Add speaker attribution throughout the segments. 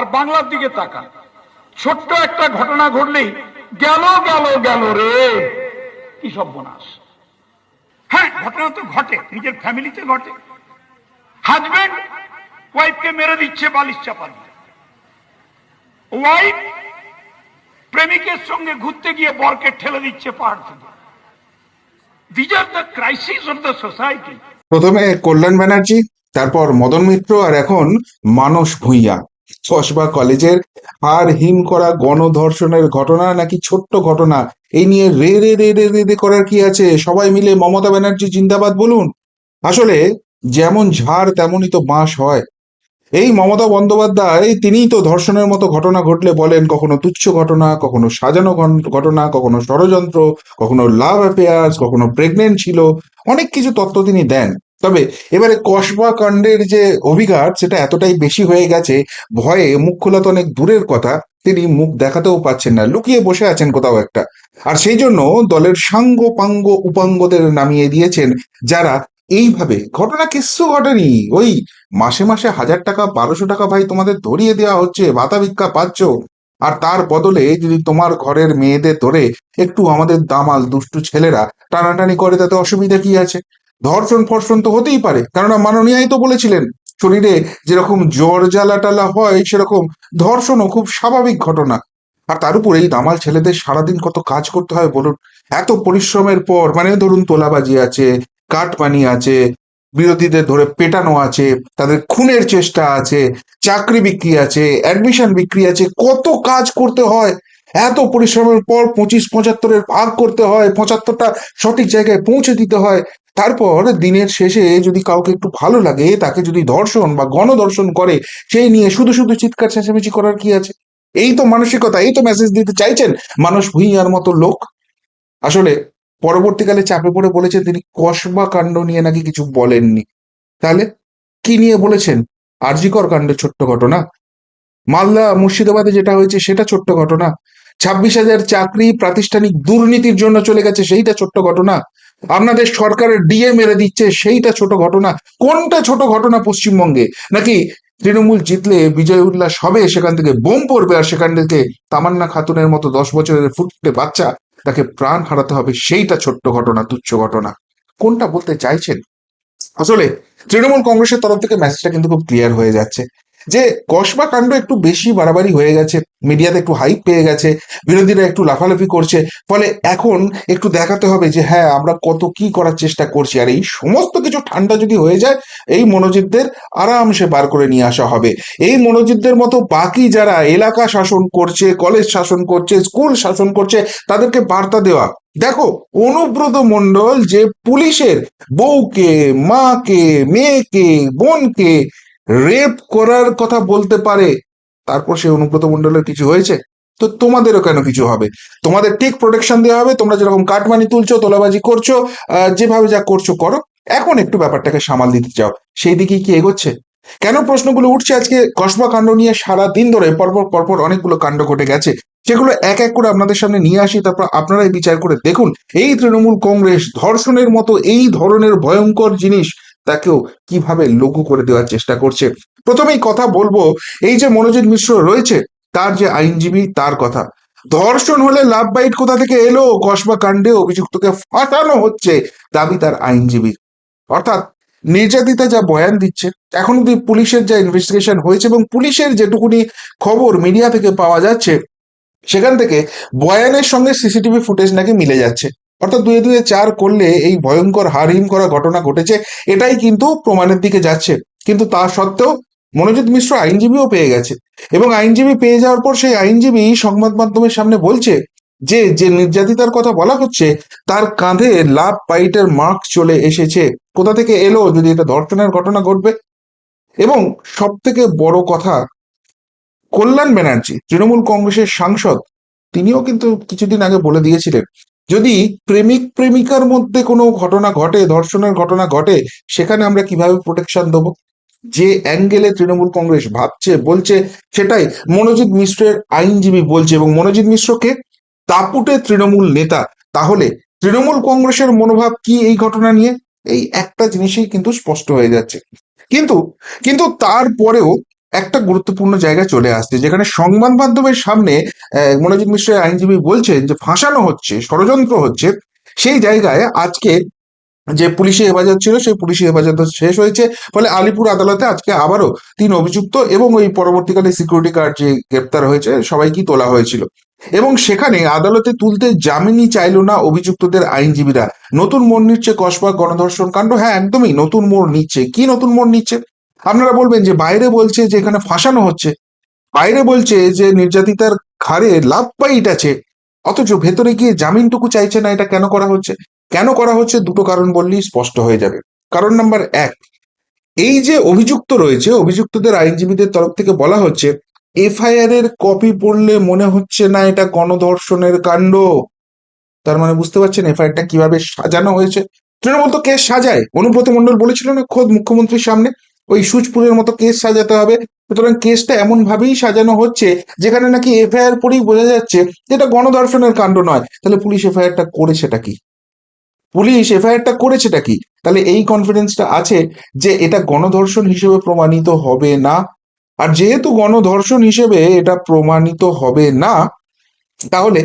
Speaker 1: আর বাংলার দিকে তাকান। ছোট্ট একটা ঘটনা ঘটলেই গেল গেল গেল রে। কি সর্বনাশ। হ্যাঁ ঘটনা তো ঘটে, নিজের ফ্যামিলিতে ঘটে। হাজবেন্ড ওয়াইফকে মেরে দিচ্ছে বালিশ চাপা দিয়ে। ওয়াইফ প্রেমিকের সঙ্গে ঘুরতে গিয়ে বরকে ঠেলে দিচ্ছে পাহাড় থেকে। These are the crisis of the society
Speaker 2: প্রথমে কল্যাণ ব্যানার্জি, তারপর মদন মিত্র আর এখন মানস ভূঁইয়া। কসবা কলেজের হার হিম করা গণধর্ষণের ঘটনা নাকি ছোট্ট ঘটনা? এই নিয়ে রে রে রে রে রে রে করার কি আছে? সবাই মিলে মমতা ব্যানার্জি জিন্দাবাদ বলুন। আসলে যেমন ঝাড়, তেমনই তো বাঁশ হয়। এই মমতা বন্দ্যোপাধ্যায়, তিনিই তো ধর্ষণের মতো ঘটনা ঘটলে বলেন, কখনো তুচ্ছ ঘটনা, কখনো সাজানো ঘটনা, কখনো ষড়যন্ত্র, কখনো লাভ অ্যাফেয়ার্স কখনো প্রেগনেন্ট ছিল, অনেক কিছু তত্ত্ব তিনি দেন। তবে এবারে কসবা কাণ্ডের যে অভিঘাত, সেটা এতটাই বেশি হয়ে গেছে, ভয়ে মুখ খোলা তো অনেক দূরের কথা, তিনি মুখ দেখাতেও পাচ্ছেন না, লুকিয়ে বসে আছেন কোথাও একটা। আর সেই জন্য দলের সাঙ্গ পাঙ্গ উপাঙ্গদের নামিয়ে দিয়েছেন যারা এইভাবে। ঘটনা কিচ্ছু ঘটেনি। ওই মাসে মাসে হাজার টাকা, বারোশো টাকা ভাই তোমাদের ধরিয়ে দেওয়া হচ্ছে ভাতা ভিক্ষা পাচ্ছ। আর তার বদলে যদি তোমার ঘরের মেয়েদের ধরে একটু আমাদের দামাল, দুষ্টু ছেলেরা টানাটানি করে, তাতে অসুবিধা কি আছে? ধর্ষণ ফর্ষণ তো হতেই পারে। কেননা মাননীয়াই তো বলেছিলেন, শরীরে যেরকম জ্বর জ্বালা টালা হয়, সেরকম ধর্ষণও খুব স্বাভাবিক ঘটনা। আর তার উপরে এই দামাল ছেলেদের সারাদিন কত কাজ করতে হয় বলুন। এত পরিশ্রমের পর মানে ধরুন তোলাবাজি আছে, কাটমানি আছে, বিরোধীদের ধরে পেটানো আছে, তাদের খুনের চেষ্টা আছে, চাকরি বিক্রি আছে, অ্যাডমিশন বিক্রি আছে, কত কাজ করতে হয়। এত পরিশ্রমের পর পঁচিশ, পঁচাত্তরের ভাগ করতে হয়, পঁচাত্তরটা সঠিক জায়গায় পৌঁছে দিতে হয়। তারপর দিনের শেষে যদি কাউকে একটু ভালো লাগে, তাকে যদি ধর্ষণ বা গণধর্ষণ করে, সেই নিয়ে শুধু শুধু চিৎকার, চেঁচামেচি করার কি আছে? এই তো মানসিকতা, এই তো মেসেজ দিতে চাইছেন, মানুষ ভুইয়ার মতো লোক। আসলে পরবর্তীকালে চাপে পড়ে বলেছেন তিনি, কসবা কাণ্ড নিয়ে নাকি কিছু বলেননি। তাহলে কি নিয়ে বলেছেন? আরজিকর কাণ্ড ছোট্ট ঘটনা? মালদা মুর্শিদাবাদে যেটা হয়েছে, সেটা ছোট্ট ঘটনা। ছাব্বিশ হাজার চাকরি প্রাতিষ্ঠানিক দুর্নীতির জন্য চলে গেছে, সেইটা ছোট্ট ঘটনা। আপনাদের সরকারের ডিএ মেরে দিচ্ছে, সেইটা ছোট ঘটনা। কোনটা ছোট ঘটনা পশ্চিমবঙ্গে? নাকি তৃণমূল জিতলে বিজয় উল্লাস হবে, সেখান থেকে বোম পড়বে, আর সেখান থেকে তামান্না খাতুনের মতো দশ বছরের ফুটতে বাচ্চা তাকে প্রাণ হারাতে হবে, সেইটা ছোট্ট ঘটনা, তুচ্ছ ঘটনা। কোনটা বলতে চাইছেন? আসলে তৃণমূল কংগ্রেসের তরফ থেকে মেসেজটা কিন্তু খুব ক্লিয়ার হয়ে যাচ্ছে। যে কসবা কাণ্ড একটু বেশি বাড়াবাড়ি হয়ে গেছে মিডিয়াতে একটু হাইপ পেয়ে গেছে, বিরোধীরা একটু লাফালাফি করছে, ফলে এখন একটু দেখাতে হবে যে হ্যাঁ আমরা কত কি করার চেষ্টা করছি, আর এই সমস্ত কিছু ঠান্ডা যদি হয়ে যায়, এই মনোজিতদের আরামসে বার করে নিয়ে আসা হবে। এই মনোজিতদের মতো বাকি যারা এলাকা শাসন করছে কলেজ শাসন করছে স্কুল শাসন করছে, তাদেরকে বার্তা দেওয়া। দেখো, অনুব্রত মণ্ডল যে পুলিশের বউকে, মাকে, মেয়েকে, বোনকে রেপ করার কথা বলতে পারে তারপর সেই অনুব্রত মণ্ডলের কিছু হয়েছে, তো তোমাদেরও কেন কিছু হবে? তোমাদের ঠিক প্রোটেকশন দেওয়া হবে, তোমরা যেরকম কাটমানি তুলছো, তোলাবাজি করছ যেভাবে যা করছ করো। এখন একটু ব্যাপারটাকে সামাল দিতে চাও, সেই দিকেই কি এগোচ্ছে? কেন প্রশ্নগুলো উঠছে আজকে? কসবা কাণ্ড নিয়ে সারা দিন ধরে পরপর পরপর অনেকগুলো কাণ্ড ঘটে গেছে সেগুলো এক এক করে আপনাদের সামনে নিয়ে আসি, তারপর আপনারাই বিচার করে দেখুন, এই তৃণমূল কংগ্রেস ধর্ষণের মতো এই ধরনের ভয়ঙ্কর জিনিস তাকেও কীভাবে লঘু করে দেওয়ার চেষ্টা করছে? প্রথমেই কথা বলব, এই যে মনোজিৎ মিশ্র রয়েছে, তার যে আইনজীবী, তার কথা। ধর্ষণ হলে লাভ বাইট কোথা থেকে এলো? কসবা কাণ্ডে অভিযুক্তকে ফাটানো হচ্ছে দাবি তার আইনজীবী। অর্থাৎ নির্যাতিতা যা বয়ান দিচ্ছে, এখন অব্দি পুলিশের যা ইনভেস্টিগেশন হয়েছে এবং পুলিশের যেটুকুনি খবর মিডিয়া থেকে পাওয়া যাচ্ছে, সেখান থেকে বয়ানের সঙ্গে সিসিটিভি ফুটেজ নাকি মিলে যাচ্ছে। অর্থাৎ দুয়ে দুয়ে চার করলে এই ভয়ঙ্কর হারহিম করা ঘটনা ঘটেছে, এটাই কিন্তু প্রমাণের দিকে যাচ্ছে। কিন্তু তা সত্ত্বেও মনোজিৎ মিশ্র আইনজীবীও পেয়ে গেছে এবং আইনজীবী পেয়ে যাওয়ার পর সেই আইনজীবী সংবাদ মাধ্যমের সামনে বলছে যে যে নির্যাতিতার কথা বলা হচ্ছে, তার কাঁধে লাভ পাইটের মার্ক চলে এসেছে। কোথা থেকে এলো যদি এটা ধর্ষণের ঘটনা ঘটবে? এবং সব থেকে বড় কথা, কল্যাণ ব্যানার্জি, তৃণমূল কংগ্রেসের সাংসদ, তিনিও কিন্তু কিছুদিন আগে বলে দিয়েছিলেন যদি প্রেমিক প্রেমিকার মধ্যে কোনো ঘটনা ঘটে, ধর্ষণের ঘটনা ঘটে, সেখানে আমরা কীভাবে প্রোটেকশন দেবো? যে অ্যাঙ্গেলে তৃণমূল কংগ্রেস ভাবছে, বলছে, সেটাই মনোজিৎ মিশ্রের আইনজীবী বলছে এবং মনোজিৎ মিশ্রকে তাপুটে তৃণমূল নেতা। তাহলে তৃণমূল কংগ্রেসের মনোভাব কি এই ঘটনা নিয়ে? এই একটা জিনিসই কিন্তু স্পষ্ট হয়ে যাচ্ছে। কিন্তু কিন্তু তারপরেও একটা গুরুত্বপূর্ণ জায়গায় চলে আসছে, যেখানে সংবাদ মাধ্যমের সামনে মনোজিৎ মিশ্রের আইনজীবী বলছেন যে ফাঁসানো হচ্ছে, ষড়যন্ত্র হচ্ছে। সেই জায়গায় আজকে যে পুলিশি হেফাজত ছিল, সেই পুলিশি হেফাজত শেষ হয়েছে। ফলে আলিপুর আদালতে আজকে আবারও তিন অভিযুক্ত এবং ওই পরবর্তীকালে সিকিউরিটি গার্ড যে গ্রেপ্তার হয়েছে, সবাইকেই তোলা হয়েছিল। এবং সেখানে আদালতে তুলতে জামিনই চাইল না অভিযুক্তদের আইনজীবীরা। নতুন মোড় নিচ্ছে কসবা গণধর্ষণ কাণ্ড। হ্যাঁ একদমই নতুন মোড় নিচ্ছে। কি নতুন মোড় নিচ্ছে? আপনারা বলবেন যে বাইরে বলছে যে এখানে ফাঁসানো হচ্ছে। বাইরে বলছে যে নির্যাতিতার ঘাড়ে লাভ পাইট আছে। অথচ ভেতরে গিয়ে জামিনটুকু চাইছে না, এটা কেন করা হচ্ছে? কেন করা হচ্ছে দুটো কারণ বললেই স্পষ্ট হয়ে যাবে। কারণ নাম্বার এক, এই যে অভিযুক্ত রয়েছে, অভিযুক্তদের আইনজীবীদের তরফ থেকে বলা হচ্ছে এফআইআর এর কপি পড়লে মনে হচ্ছে না এটা গণধর্ষণের কাণ্ড। তার মানে বুঝতে পারছেন এফআইআরটা কীভাবে সাজানো হয়েছে? তৃণমূল তো কেস সাজায়। অনুব্রত মন্ডল বলেছিল না খোদ মুখ্যমন্ত্রীর সামনে ওই সুচপুরের মতো কেস সাজাতে হবে। সুতরাং কেসটা এমন ভাবেই সাজানো হচ্ছে, যেখানে নাকি এফআইআর পরেই বোঝা যাচ্ছে যে এটা গণধর্ষণের কাণ্ড নয়। তাহলে পুলিশ এফআইআরটা করেছেটা কি? পুলিশ এফআইআরটা করেছেটা কি? তাহলে এই কনফিডেন্সটা আছে যে এটা গণধর্ষণ হিসেবে প্রমাণিত হবে না। আর যেহেতু গণধর্ষণ হিসেবে এটা প্রমাণিত হবে না, তাহলে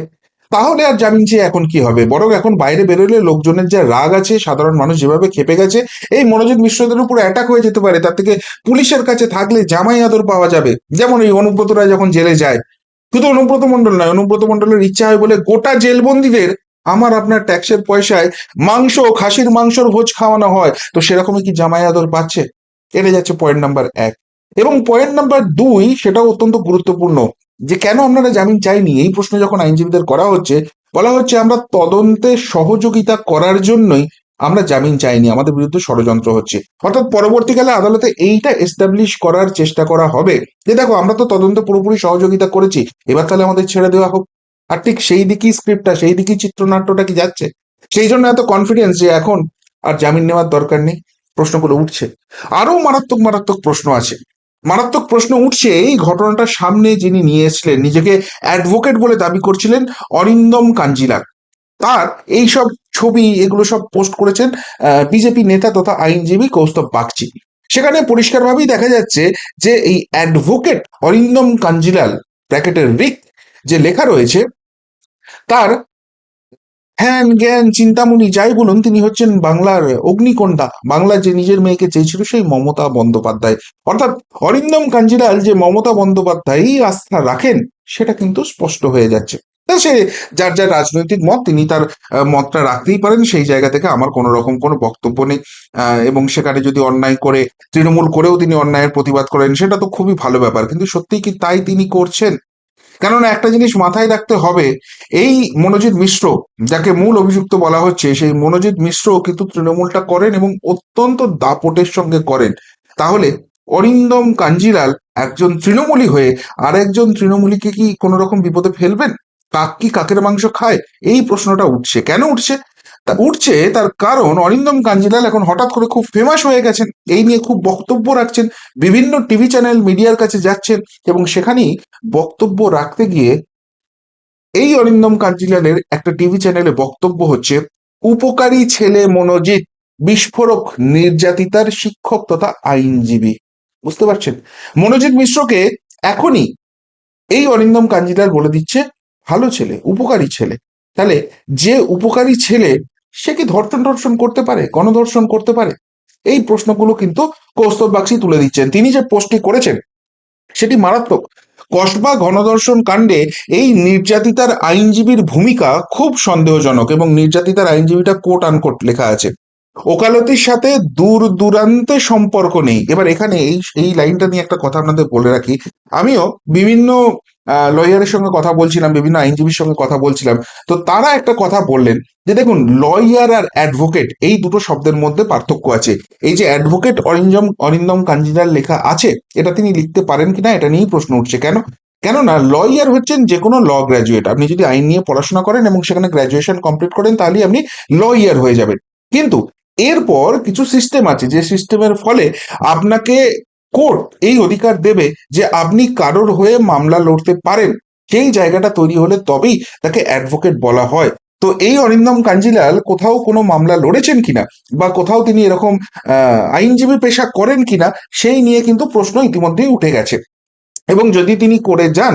Speaker 2: তাহলে আর জামিন চেয়ে এখন কি হবে? বরং এখন বাইরে বেরোলে লোকজনের যা রাগ আছে, সাধারণ মানুষ যেভাবে খেপে গেছে, এই মনোজিৎ মিশ্রদের উপর অ্যাটাক হয়ে যেতে পারে। তার থেকে পুলিশের কাছে থাকলে জামাই আদর পাওয়া যাবে। যেমন এই অনুব্রত রায় যখন জেলে যায়। শুধু অনুব্রত মন্ডল নয়, অনুব্রত মন্ডলের ইচ্ছা হয় বলে গোটা জেলবন্দীদের আমার আপনার ট্যাক্সের পয়সায় মাংস খাসির মাংসর ভোজ খাওয়ানো হয়। তো সেরকমই কি জামাই আদর পাচ্ছে? এটা যাচ্ছে পয়েন্ট নাম্বার এক। এবং পয়েন্ট নাম্বার দুই, সেটাও অত্যন্ত গুরুত্বপূর্ণ। যে কেন আপনারা জামিন চাইনি? এই প্রশ্ন যখন আইনজীবীদের করা হচ্ছে, বলা হচ্ছে আমরা তদন্তে সহযোগিতা করার জন্যই আমরা জামিন চাইনি, আমাদের বিরুদ্ধে ষড়যন্ত্র হচ্ছে। অর্থাৎ পরবর্তীকালে আদালতে এইটা এস্টাবলিশ করার চেষ্টা করা হবে। যে দেখো, আমরা তো তদন্তে পুরোপুরি সহযোগিতা করেছি, এবার তাহলে আমাদের ছেড়ে দেওয়া হোক। আর ঠিক সেই দিকেই স্ক্রিপ্টটা সেই দিকেই চিত্রনাট্যটা কি যাচ্ছে? সেই জন্য এত কনফিডেন্স যে এখন আর জামিন নেওয়ার দরকার নেই। প্রশ্নগুলো উঠছে। আরও মারাত্মক মারাত্মক প্রশ্ন আছে। মারাত্মক প্রশ্ন উঠছে এই ঘটনাটা সামনে যিনি নিয়ে এসেছিলেন, নিজেকে অ্যাডভোকেট বলে দাবি করছিলেন অরিন্দম কাঞ্জিলার তার এই সব ছবি, এগুলো সব পোস্ট করেছেন বিজেপি নেতা তথা আইনজীবী কৌস্তব বাগচি। সেখানে পরিষ্কারভাবেই দেখা যাচ্ছে যে এই অ্যাডভোকেট অরিন্দম কাঞ্জিলাল ব্র্যাকেটের রিক যে লেখা রয়েছে, তার ধ্যান জ্ঞান, চিন্তামণি যাই বলুন, তিনি হচ্ছেন বাংলার অগ্নিকন্যা বাংলার যে নিজের মেয়েকে চেয়েছিল সেই মমতা বন্দ্যোপাধ্যায়। অর্থাৎ অরিন্দম কাঞ্জিলাল যে মমতা বন্দ্যোপাধ্যায়ই আস্থা রাখেন, সেটা কিন্তু স্পষ্ট হয়ে যাচ্ছে। সে যার যার রাজনৈতিক মত, তিনি তার মতটা রাখতেই পারেন, সেই জায়গা থেকে আমার কোনো রকম কোনো বক্তব্য নেই। এবং সেখানে যদি অন্যায় করে, তৃণমূল করেও তিনি অন্যায়ের প্রতিবাদ করেন, সেটা তো খুবই ভালো ব্যাপার। কিন্তু সত্যিই কি তাই তিনি করছেন? কেননা একটা জিনিস মাথায় রাখতে হবে, এই মনোজিৎ মিশ্র, যাকে মূল অভিযুক্ত বলা হচ্ছে, সেই মনোজিৎ মিশ্র কিন্তু তৃণমূলটা করেন এবং অত্যন্ত দাপটের সঙ্গে করেন। তাহলে অরিন্দম কাঞ্জিলাল একজন তৃণমূলী হয়ে আর একজন তৃণমূলীকে কি কোনো রকম বিপদে ফেলবেন? কাক কি কাকের মাংস খায়? এই প্রশ্নটা উঠছে। কেন উঠছে? তা উঠছে তার কারণ অরিন্দম কাঞ্জিলাল এখন হঠাৎ করে খুব ফেমাস হয়ে গেছেন। এই নিয়ে খুব বক্তব্য রাখছেন। বিভিন্ন টিভি চ্যানেল মিডিয়ার কাছে যাচ্ছেন এবং সেখানেই বক্তব্য রাখতে গিয়ে এই অরিন্দম কাঞ্জিলালের একটা টিভি চ্যানেলে বক্তব্য হচ্ছে, উপকারী ছেলে মনোজিৎ, বিস্ফোরক নির্যাতিতার শিক্ষক তথা আইনজীবী। বুঝতে পারছেন? মনোজিৎ মিশ্রকে এখনই এই অরিন্দম কাঞ্জিলাল বলে দিচ্ছে, ভালো ছেলে, উপকারী ছেলে। তাহলে যে উপকারী ছেলে সে কি ধর্ষণ ধর্ষণ করতে পারে? গণধর্ষণ করতে পারে? এই প্রশ্নগুলো কিন্তু কৌস্তব বাগচি তুলে দিচ্ছেন। তিনি যে পোস্টটি করেছেন, সেটি মারাত্মক। কসবা গণধর্ষণ কাণ্ডে এই নির্যাতিতার আইনজীবীর ভূমিকা খুব সন্দেহজনক এবং নির্যাতিতার আইনজীবীটা কোট আনকোট লেখা আছে। ওকালতির সাথে দূর দূরান্তে সম্পর্ক নেই। এবার এখানে এই এই লাইনটা নিয়ে একটা কথা আপনাদের বলে রাখি। আমিও বিভিন্ন লয়ারের সঙ্গে কথা বলছিলাম, বিভিন্ন আইনজীবীর সঙ্গে কথা বলছিলাম। তো তারা একটা কথা বললেন যে, দেখুন, লয়ার আর অ্যাডভোকেট এই দুটো শব্দের মধ্যে পার্থক্য আছে। এই যে অ্যাডভোকেট অরিন্দম অরিন্দম কাঞ্জিলার লেখা আছে, এটা তিনি লিখতে পারেন কিনা এটা নিয়েই প্রশ্ন উঠছে। কেন? কেননা লয়ার হচ্ছেন যে কোনো ল গ্র্যাজুয়েট আপনি যদি আইন নিয়ে পড়াশোনা করেন এবং সেখানে গ্র্যাজুয়েশন কমপ্লিট করেন তাহলে আপনি লয়ার হয়ে যাবেন। কিন্তু এরপর কিছু সিস্টেম আছে, যে সিস্টেমের ফলে আপনাকে কোর্ট এই অধিকার দেবে যে আপনি কারোর হয়ে মামলা লড়তে পারেন। সেই জায়গাটা তৈরি হলে তবেই তাকে অ্যাডভোকেট বলা হয়। তো এই অরিন্দম কাঞ্জিলাল কোথাও কোনো মামলা লড়েছেন কিনা? বা কোথাও তিনি এরকম আইনজীবী পেশা করেন কিনা? সেই নিয়ে কিন্তু প্রশ্ন ইতিমধ্যেই উঠে গেছে। এবং যদি তিনি করে যান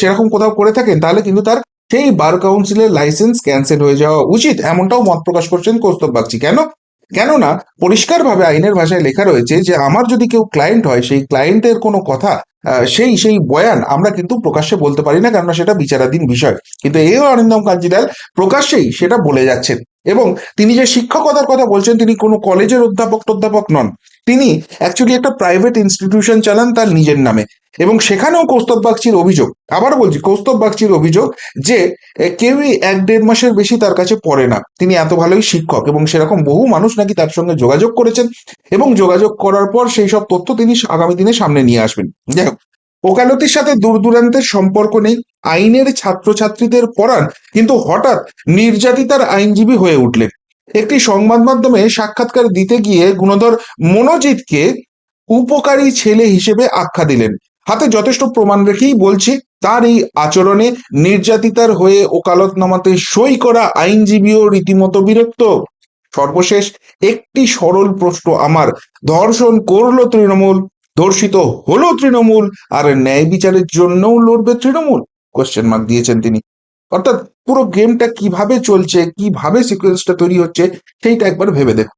Speaker 2: সেরকম কোথাও করে থাকেন, তাহলে কিন্তু তার সেই বার কাউন্সিলের লাইসেন্স ক্যান্সেল হয়ে যাওয়া উচিত। এমনটাও মত প্রকাশ করছেন কৌস্তব বাগচি। কেন? কেননা পরিষ্কারভাবে আইনের ভাষায় লেখা রয়েছে যে, আমার যদি কেউ ক্লায়েন্ট হয়, সেই ক্লায়েন্টের কোনো কথা সেই সেই বয়ান আমরা কিন্তু প্রকাশ্যে বলতে পারি না, কেননা সেটা বিচারাধীন বিষয়। কিন্তু এও অরিন্দম কাঞ্জিলাল প্রকাশ্যেই সেটা বলে যাচ্ছেন। এবং তিনি যে শিক্ষকতার কথা বলছেন, তিনি কোনো কলেজের অধ্যাপক অধ্যাপক নন। তিনি অ্যাকচুয়ালি একটা প্রাইভেট ইনস্টিটিউশন চালান তার নিজের নামে। এবং সেখানেও কৌস্তব বাগচির অভিযোগ, আবার বলছি, কৌস্তব বাগচির অভিযোগ যে কেউই এক দেড় মাসের বেশি তার কাছে পড়ে না। তিনি এত ভালোই শিক্ষক এবং সেরকম বহু মানুষ নাকি তার সঙ্গে যোগাযোগ করেছেন এবং যোগাযোগ করার পর সেই সব তথ্য তিনি আগামী দিনে সামনে নিয়ে আসবেন। যাই হোক ওকালতির সাথে দূর দূরান্তের সম্পর্ক নেই, আইনের ছাত্রছাত্রীদের পড়ান কিন্তু হঠাৎ নির্যাতিতার আইনজীবী হয়ে উঠলেন। একটি সংবাদ মাধ্যমে সাক্ষাৎকার দিতে গিয়ে গুণধর মনোজিৎকে উপকারী ছেলে হিসেবে আখ্যা দিলেন। হাতে যথেষ্ট প্রমাণ রেখেই বলছি, তার এই আচরণে নির্যাতিতার হয়ে ওকালতনামাতে সই করা আইনজীবীও রীতিমতো বিরক্ত। সর্বশেষ একটি সরল প্রশ্ন আমার, ধর্ষণ করল তৃণমূল ধর্ষিত হলো তৃণমূল আর ন্যায় বিচারের জন্যও লড়বে তৃণমূল? কোশ্চেন মার্ক দিয়েছেন তিনি। অর্থাৎ পুরো গেমটা কীভাবে চলছে, কীভাবে সিকোয়েন্সটা তৈরি হচ্ছে, সেইটা একবার ভেবে দেখুন।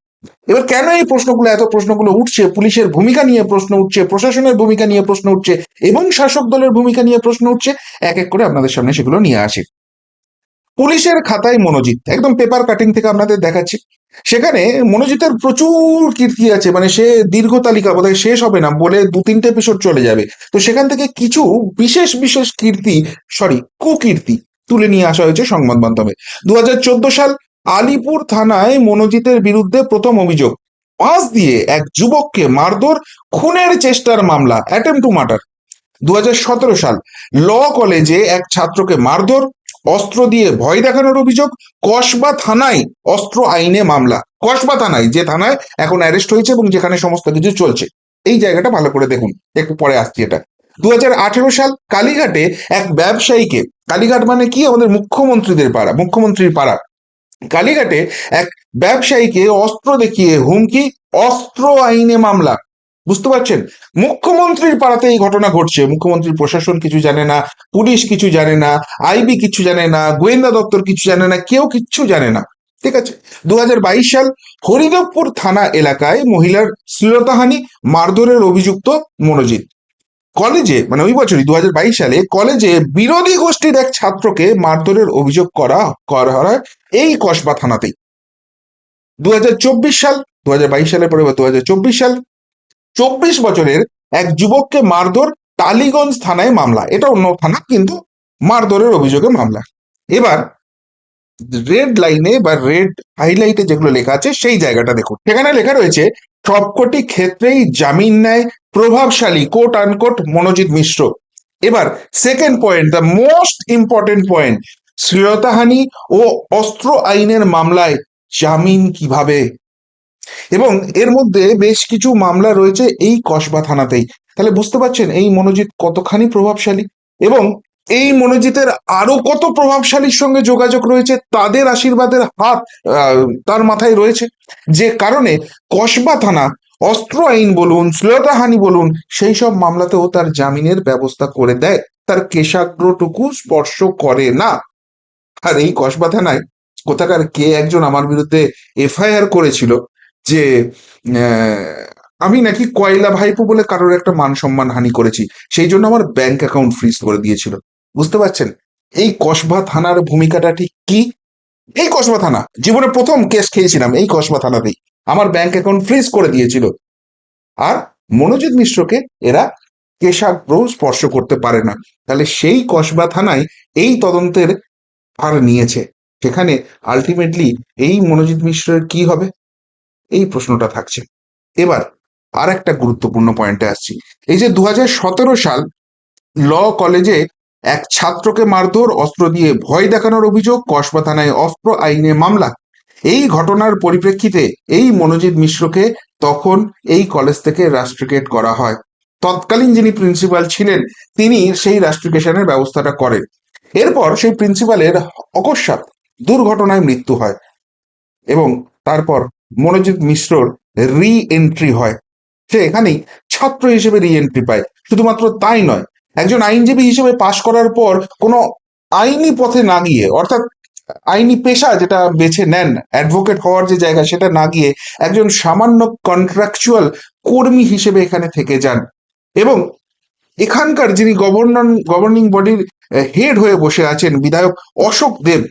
Speaker 2: এবার কেন এই প্রশ্নগুলো, এত প্রশ্নগুলো উঠছে? পুলিশের ভূমিকা নিয়ে প্রশ্ন উঠছে, প্রশাসনের ভূমিকা নিয়ে প্রশ্ন উঠছে, এবং শাসক দলের ভূমিকা নিয়ে প্রশ্ন উঠছে, এক এক করে আপনাদের সামনে সেগুলো নিয়ে আসি। পুলিশের খাতায় মনোজিৎ, একদম পেপার কাটিং থেকে আপনাদের দেখাচ্ছি। সেখানে মনোজিতের প্রচুর কীর্তি আছে মানে সে দীর্ঘ তালিকা, বোধহয় শেষ হবে না বলে দু তিনটে এপিসোড চলে যাবে। তো সেখান থেকে কিছু বিশেষ বিশেষ কীর্তি সরি কুকীর্তি তুলে নিয়ে আসা হয়েছে সংবাদ মাধ্যমে। দু হাজার চোদ্দ সাল আলিপুর থানায় মনোজিতের বিরুদ্ধে প্রথম অভিযোগ। পাঁচ দিয়ে এক যুবককে মারধর, খুনের চেষ্টার মামলা অ্যাটেম্প টু মার্ডার দু সাল ল কলেজে এক ছাত্রকে মারধর অস্ত্র দিয়ে ভয় দেখানোর অভিযোগ কসবা থানায় অস্ত্র আইনে মামলা। কসবা থানায়, যে থানায় এখন অ্যারেস্ট হয়েছে এবং যেখানে সমস্ত কিছু চলছে। এই জায়গাটা ভালো করে দেখুন। একটু পরে আসছি এটা। দু হাজার আঠেরো সাল কালীঘাটে এক ব্যবসায়ীকে, কালীঘাট মানে কি? আমাদের মুখ্যমন্ত্রীদের পাড়া, মুখ্যমন্ত্রীর পাড়া। কালীঘাটে এক ব্যবসায়ীকে অস্ত্র দেখিয়ে হুমকি, অস্ত্র আইনে মামলা। বুঝতে পারছেন? মুখ্যমন্ত্রীর পাড়াতে এই ঘটনা ঘটছে। মুখ্যমন্ত্রীর প্রশাসন কিছু জানে না, পুলিশ কিছু জানে না, আইবি কিছু জানে না, গোয়েন্দা দপ্তর কিছু জানে না, কেউ কিচ্ছু জানে না। ঠিক আছে? দু হাজার বাইশ সাল হরিদেবপুর থানা এলাকায় মহিলার শ্লীলতাহানি, মারধরের অভিযুক্ত মনোজিৎ। কলেজে মানে ওই বছরই দু হাজার বাইশ সালে কলেজে বিরোধী গোষ্ঠীর এক ছাত্রকে মারধরের অভিযোগ করা করা হয় এই কসবা থানাতেই। দু হাজার চব্বিশ সাল দু হাজার বাইশ সালের পরে দু হাজার চব্বিশ সাল চব্বিশ বছরের এক যুবককে মারধর টালিগঞ্জ থানায় মামলা। এটা অন্য থানা, কিন্তু মারধরের অভিযোগে মামলা। এবার রেড লাইনে বা রেড হাইলাইটে যেগুলো লেখা আছে, সেই জায়গাটা দেখুন। সেখানে লেখা রয়েছে, সবকটি ক্ষেত্রেই জামিন নেয় প্রভাবশালী কোট আনকোট মনোজিৎ মিশ্র। এবার second point the most important point শ্লীলতাহানি ও অস্ত্র আইনের মামলায় জামিন কীভাবে এবং এর মধ্যে বেশ কিছু মামলা রয়েছে এই কসবা থানাতেই। তাহলে বুঝতে পারছেন এই মনোজিৎ কতখানি প্রভাবশালী? এবং এই মনোজিতের আরও কত প্রভাবশালীর সঙ্গে যোগাযোগ রয়েছে, তাদের আশীর্বাদের হাত তার মাথায় রয়েছে। যে কারণে কসবা থানা অস্ত্র আইন বলুন, শ্লীলতাহানি বলুন, সেই সব মামলাতেও তার জামিনের ব্যবস্থা করে দেয়। তার কেশাগ্রটুকু স্পর্শ করে না। আর এই কসবা থানায় কোথাকার কে একজন আমার বিরুদ্ধে এফআইআর করেছিল যে আমি নাকি কয়লা ভাইপো বলে কারোর একটা মান সম্মান হানি করেছি, সেই জন্য আমার ব্যাংক অ্যাকাউন্ট ফ্রিজ করে দিয়েছিল। বুঝতে পারছেন? এই কসবা থানার ভূমিকাটা ঠিক কি? এই কসবা থানা। জীবনে প্রথম কেস খেয়েছিলাম, এই কসবা থানাতেই। আমার ব্যাংক অ্যাকাউন্ট ফ্রিজ করে দিয়েছিল। আর মনোজিৎ মিশ্রকে এরা কেশাগ্র স্পর্শ করতে পারে না। তাহলে সেই কসবা থানায় এই তদন্তের ভার নিয়েছে। সেখানে আলটিমেটলি এই মনোজিৎ মিশ্রের কি হবে? এই প্রশ্নটা থাকছে। এবার আর একটা গুরুত্বপূর্ণ পয়েন্টে আসছি। এই যে দুহাজার সতেরো সাল ল কলেজে এক ছাত্রকে মারধর, অস্ত্র দিয়ে ভয় দেখানোর অভিযোগ, কসবা থানায় অস্ত্র আইনে মামলা। এই ঘটনার পরিপ্রেক্ষিতে এই মনোজিৎ মিশ্রকে তখন এই কলেজ থেকে রাস্ট্রিকেট করা হয়। তৎকালীন যিনি প্রিন্সিপাল ছিলেন, তিনি সেই রাস্ট্রিকেশনের ব্যবস্থাটা করেন। এরপর সেই প্রিন্সিপালের অকস্মাৎ দুর্ঘটনায় মৃত্যু হয় এবং তারপর মনোজিৎ মিশ্রর রি এন্ট্রি হয়। সে এখানেই ছাত্র হিসেবে রি এন্ট্রি পায়। শুধুমাত্র তাই নয়, একজন আইনজীবী হিসেবে পাশ করার পর কোনো আইনি পথে না গিয়ে, অর্থাৎ আইনি পেশা যেটা বেছে নেন অ্যাডভোকেট হওয়ার যে জায়গা সেটা না গিয়ে একজন সামান্য কন্ট্রাকচুয়াল কর্মী হিসেবে এখানে থেকে যান। এবং এখানকার যিনি গভর্নর গভর্নিং বডির হেড হয়ে বসে আছেন, বিধায়ক অশোক দেব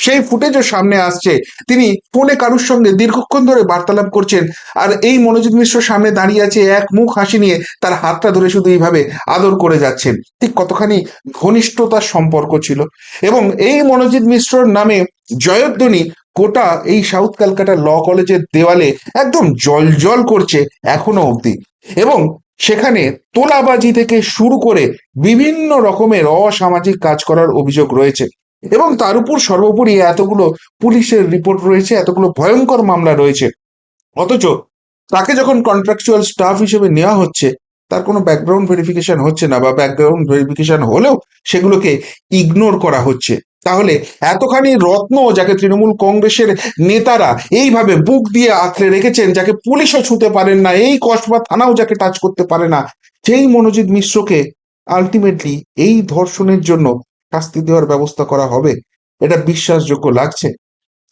Speaker 2: সেই ফুটেজও সামনে আসছে। তিনি ফোনে কারুর সঙ্গে দীর্ঘক্ষণ ধরে বার্তালাপ করছেন আর এই মনোজিৎ মিশ্র সামনে দাঁড়িয়ে আছে এক মুখ হাসি নিয়ে তার হাতটা ধরে শুধু এইভাবে আদর করে যাচ্ছেন। ঠিক কতখানি ঘনিষ্ঠতার সম্পর্ক ছিল। এবং এই মনোজিৎ মিশ্রর নামে জয়ধ্বনি গোটা এই সাউথ ক্যালকাটা ল কলেজের দেওয়ালে একদম জল জল করছে এখনও অবধি। এবং সেখানে তোলাবাজি থেকে শুরু করে বিভিন্ন রকমের অসামাজিক কাজ করার অভিযোগ রয়েছে। এবং তার উপর সর্বোপরি এতগুলো পুলিশের রিপোর্ট রয়েছে, এতগুলো ভয়ঙ্কর মামলা রয়েছে। অথচ তাকে যখন কন্ট্রাকচুয়াল স্টাফ হিসেবে নেওয়া হচ্ছে, তার কোনো ব্যাকগ্রাউন্ড ভেরিফিকেশন হচ্ছে না বা ব্যাকগ্রাউন্ড ভেরিফিকেশন হলেও সেগুলোকে ইগনোর করা হচ্ছে। তাহলে এতখানি রত্ন যাকে তৃণমূল কংগ্রেসের নেতারা এইভাবে বুক দিয়ে আঁকড়ে রেখেছেন, যাকে পুলিশও ছুঁতে পারেন না, এই কসবা থানাও যাকে টাচ করতে পারে না, সেই মনোজিৎ মিশ্রকে আলটিমেটলি এই ধর্ষণের জন্য শাস্তি দেওয়ার ব্যবস্থা করা হবে। এটা বিশ্বাসযোগ্য লাগছে।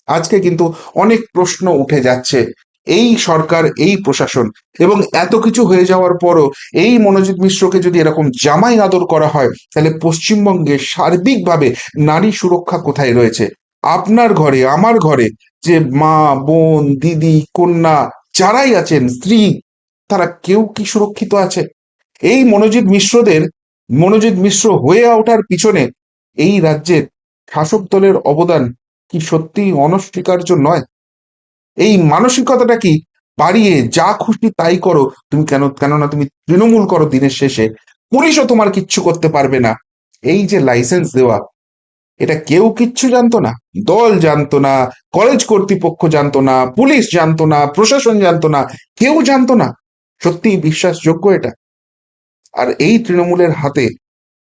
Speaker 2: আজকে কিন্তু অনেক প্রশ্ন উঠে যাচ্ছে, এই সরকার, এই প্রশাসন, এবং এত কিছু হয়ে যাওয়ার পরও এই মনোজিৎ মিশ্রকে যদি এরকম জামাই আদর করা হয়, তাহলে পশ্চিমবঙ্গে সার্বিকভাবে নারী সুরক্ষা কোথায় রয়েছে? আপনার ঘরে, আমার ঘরে, যে মা, বোন, দিদি, কন্যা, যারাই আছেন, স্ত্রী, তারা কেউ কি সুরক্ষিত আছে? এই মনোজিৎ মিশ্রদের, মনোজিৎ মিশ্র হয়ে ওঠার পিছনে এই রাজ্যের শাসক দলের অবদান কি সত্যি অনস্বীকার্য নয়? এই মানসিকতাটা কি বাড়িয়ে যা খুশি তাই করো। তুমি কেন, কেননা তুমি তৃণমূল করো দিনের শেষে। পুলিশও তোমার কিচ্ছু করতে পারবে না। এই যে লাইসেন্স দেওয়া, এটা কেউ কিচ্ছু জানতো না। দল জানতো না কলেজ কর্তৃপক্ষ জানতো না, পুলিশ জানতো না, প্রশাসন জানতো না, কেউ জানতো না। সত্যি বিশ্বাসযোগ্য এটা। আর এই তৃণমূলের হাতে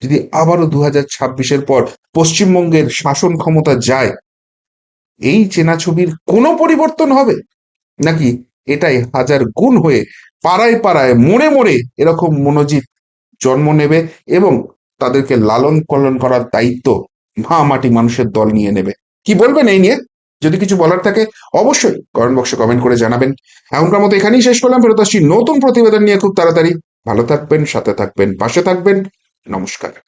Speaker 2: যদি আবারও দু হাজার ছাব্বিশের পর পশ্চিমবঙ্গের শাসন ক্ষমতা যায়, এই চেনা ছবির কোনো পরিবর্তন হবে? নাকি এটাই হাজার গুণ হয়ে পাড়ায় পাড়ায় মোড়ে মোড়ে এরকম মনোজিৎ জন্ম নেবে এবং তাদেরকে লালন পালন করার দায়িত্ব মা মাটি মানুষের দল নিয়ে নেবে? কি বলবেন এই নিয়ে? যদি কিছু বলার থাকে, অবশ্যই কমেন্ট বক্সে কমেন্ট করে জানাবেন। এখনকার মতো এখানেই শেষ করলাম। ফেরত আসছি নতুন প্রতিবেদন নিয়ে খুব তাড়াতাড়ি। ভালো থাকবেন, সাথে থাকবেন, পাশে থাকবেন। não buscar.